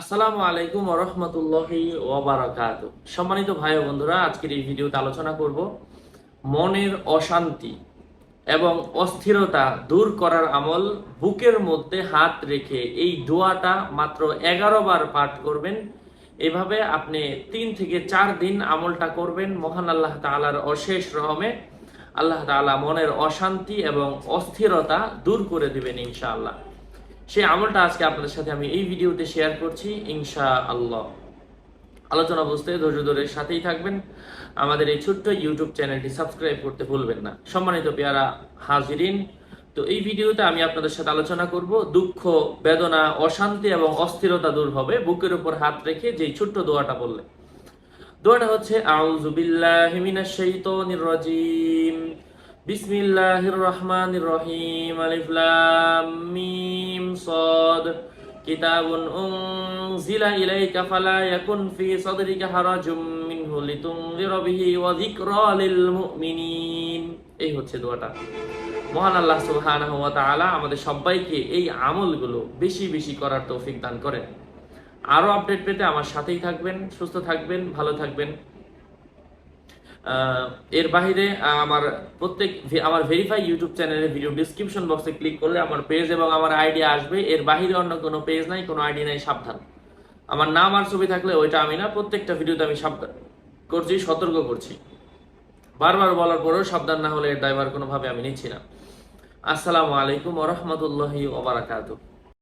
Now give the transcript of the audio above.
আসসালামু আলাইকুম রহমতুল্লাহি ওবারাকাত সম্মানিত ভাই বন্ধুরা, আজকের এই ভিডিওতে আলোচনা করব মনের অশান্তি এবং অস্থিরতা দূর করার আমল। বুকের মধ্যে হাত রেখে এই দোয়াটা মাত্র এগারো বার পাঠ করবেন। এভাবে আপনি তিন থেকে চার দিন আমলটা করবেন মহান আল্লাহ তাআলার অশেষ রহমে। আল্লাহ তাআলা মনের অশান্তি এবং অস্থিরতা দূর করে দিবেন ইনশাআল্লাহ। সেই আমলটা আজকে আপনাদের সাথে আমি এই ভিডিওতে শেয়ার করছি ইনশা আল্লাহ আলোচনা বুঝতে ধৈর্য ধরে সাথেই থাকবেন। আমাদের এই ছোট্ট ইউটিউব চ্যানেলটি সাবস্ক্রাইব করতে ভুলবেন না। সম্মানিত পেয়ারা হাজিরিন, তো এই ভিডিওতে আমি আপনাদের সাথে আলোচনা করব, দুঃখ, বেদনা, অশান্তি এবং অস্থিরতা দূর হবে বুকের উপর হাত রেখে যেই ছোট্ট দোয়াটা বললে দোয়াটা হচ্ছে, আউযু বিল্লাহি মিনাশ শাইতানির রাজিম। বিসমিল্লাহির রহমানির রহিম আলিফ লাম মিম সাদ কিতাবুন উনজিলা ইলাইকা ফালা ইয়াকুন ফি সাদরিকা হারাজুম মিনহু লিতুনযিরা বিহি ওয়া যিকরা লিল মুমিনিন এই হচ্ছে দোয়াটা। মহান আল্লাহ সুবহানাহু ওয়া তাআলা আমাদের সবাইকে এই আমলগুলো বেশি বেশি করার তৌফিক দান করেন। আরও আপডেট পেতে আমার সাথেই থাকবেন, সুস্থ থাকবেন, ভালো থাকবেন। এর বাইরে আমার প্রত্যেক আমার ভেরিফাই ইউটিউব চ্যানেলের ভিডিও ডিসক্রিপশন বক্সে ক্লিক করলে আমার পেজ এবং আমার আইডি আসবে। এর বাইরে অন্য কোনো পেজ নাই, কোনো আইডি নাই, সাবধান। আমার নাম আর ছবি থাকলে ওইটা আমি না, প্রত্যেকটা ভিডিওতে আমি সাবধান করছি, সতর্ক করছি। বারবার বলার পরেও সাবধান না হলে এর ড্রাইভার কোনোভাবে আমি নিচ্ছি না। আসসালামু আলাইকুম ওরহমতুল্লাহি ওবারাকাতুহ